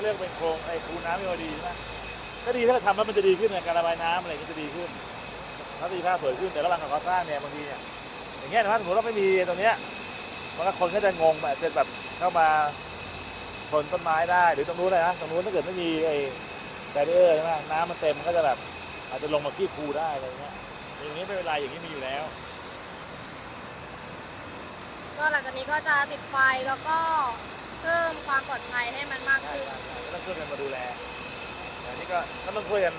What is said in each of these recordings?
เขาเรียกเป็นโครงไอ้คูน้ำไม่พอดีใช่ไหมก็ดีถ้าเราทำแล้วมันจะดีขึ้นในการระบายน้ำอะไรก็จะดีขึ้นทัศนีภาพสวยขึ้นแต่ระหว่างก่อสร้างเนี่ยบางทีเนี่ยอย่างเงี้ยนะสมมติว่าไม่มีตรงเนี้ยมันก็คนก็จะงงแบบจะแบบเข้ามาชนต้นไม้ได้หรือตรงนู้นเลยนะตรงนู้นถ้าเกิดไม่มีไอ้แบรีเออร์ใช่ไหมน้ำมันเต็มมันก็จะแบบอาจจะลงมาที่คูได้อะไรเงี้ยอย่างนี้ไม่เป็นไรอย่างนี้มีอยู่แล้ว ก็หลังจากนี้ก็จะติดไฟแล้วก็ เพิ่มความปลอดภัยให้มันมากขึ้นก็ต้องช่วยกันมาดูแลแต่นี่ก็ก็ต้องช่วยกัน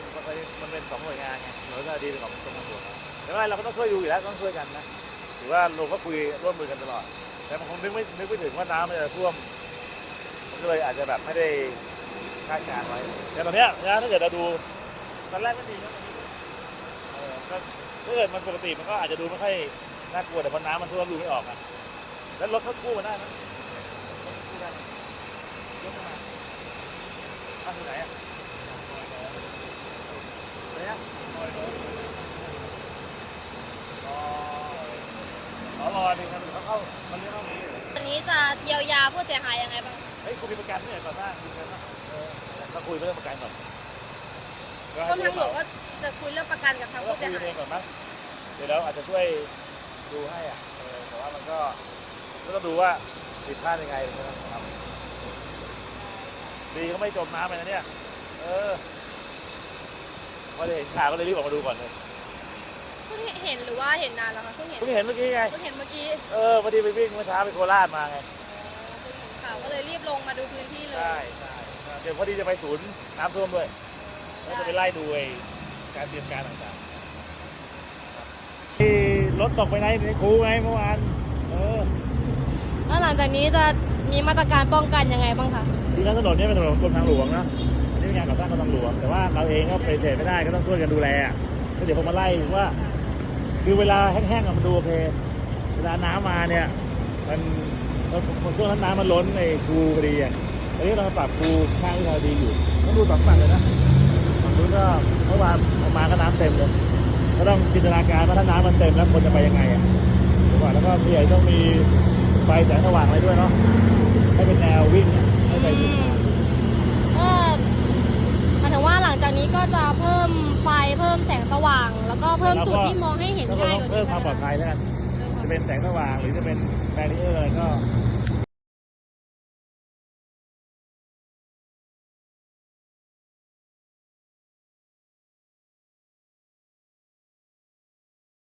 มันเป็นสองหน่วยงานไงหน่วยงานดีเป็นของกรมทางหลวงแต่ว่าเราก็ต้องช่วยดูอยู่แล้วต้องช่วยกันนะถือว่าเราก็คุยร่วมมือกันตลอด แต่มันคงนึกไม่นึกไม่ถึงว่าน้ำมันจะท่วมมันก็เลยอาจจะแบบไม่ได้คาดการณ์ไว้ แต่ตอนเนี้ยนะถ้าเกิดเราดูตอนแรกก็ดีนะถ้าเกิดมันปกติมันก็อาจจะดูไม่ค่อยน่ากลัวแต่พอน้ำมันท่วมดูไม่ออกอะแล้วรถเขากู้มาได้ไหมรถเขากู้ ได้ไหมยกขึ้นมาข้างที่ไหนอะไหนอะอ๋ออ๋อรอดิครับเขาเข้ามันเรียกเข้านี้วันนี้จะเยียวยาผู้เสียหายยังไงบ้างเฮ้ยคุณมีประกันไม่ใช่ก่อนหน้ามีประกันปะเออเราคุยเรื่องประกันก่อนกรมทางหลวงก็จะคุยเรื่องประกันกับทางเราผู้คุเสียยกันหาเอยงก่อนมั้งเดี๋ยวเราอาจจะช่วยดูให้อะเออแต่ว่ามันก็ก็ต้องดูว่าผิดพลาดยังไงนะครับ ดีเขาไม่จมน้ำไปนะเนี่ย เออพอจะเห็นข่าวก็เลยรีบออกมาดูก่อนเลยเพิ่งเห็นหรือว่าเห็นนานแล้วคะเพิ่งเห็นเพิ่งเห็นเมื่อกี้ไง เพิ่งเห็นเมื่อกี้เออพอดีไปวิ่งเมื่อเช้าไปโคราชมาไง เพิ่งเห็นข่าวก็เลยรีบลงมาดูพื้นที่เลยใช่ใช่เดี๋ยวพอดีจะไปศูนย์น้ำท่วมด้วยแล้วจะไปไล่ดูไอ้การเตรียมการต่างๆที่รถตกไปไหนในคูไงเมื่อวาน เออ แล้วหลังจากนี้จะ มีมาตรการป้องกันยังไงบ้างคะที่ถนนเนี้เป็นถนนกรมทางหลวงนะอันนี้เป็นงานก่อสร้างกรมทางหลวง แต่ว่าเราเองก็ไปเสธไม่ได้ก็ต้องช่วยกันดูแลก็เดี๋ยวผมมาไล่ว่า คือเวลาแห้งๆมันดูโอเค เวลาน้ำมาเนี่ยมันมันช่วงนั้นน้ำมันล้นในคูพอดีอะตอนนี้เราปรับคูข้างที่เราดีอยู่ต้องดูสองฝั่งเลยนะฝั่งนู้นก็เมื่อวานออกมาก็น้ำเต็มเลยก็ต้องจินตนาการว่าถ้าน้ำมันเต็มแล้วคนจะไปยังไงอะถูกป่ะแล้วก็พี่ใหญ่ต้องมี ฟแสงสว่างอะไรด้วยเนาะให้เป็นแนววิ่งอะให้ไปวิ่งก็หมายถึงว่าหลังจากนี้ก็จะเพิ่มไฟเพิ่มแสงสว่าง แล้วก็เพิ่มจุดที่มองให้เห็นแล้วก็ง่ายต้องกว่าเพิ่นี้มความปลอดภัยแล้วกันจะเป็นแสงสว่างหรือจะเป็นแบรีเออร์อะไรก็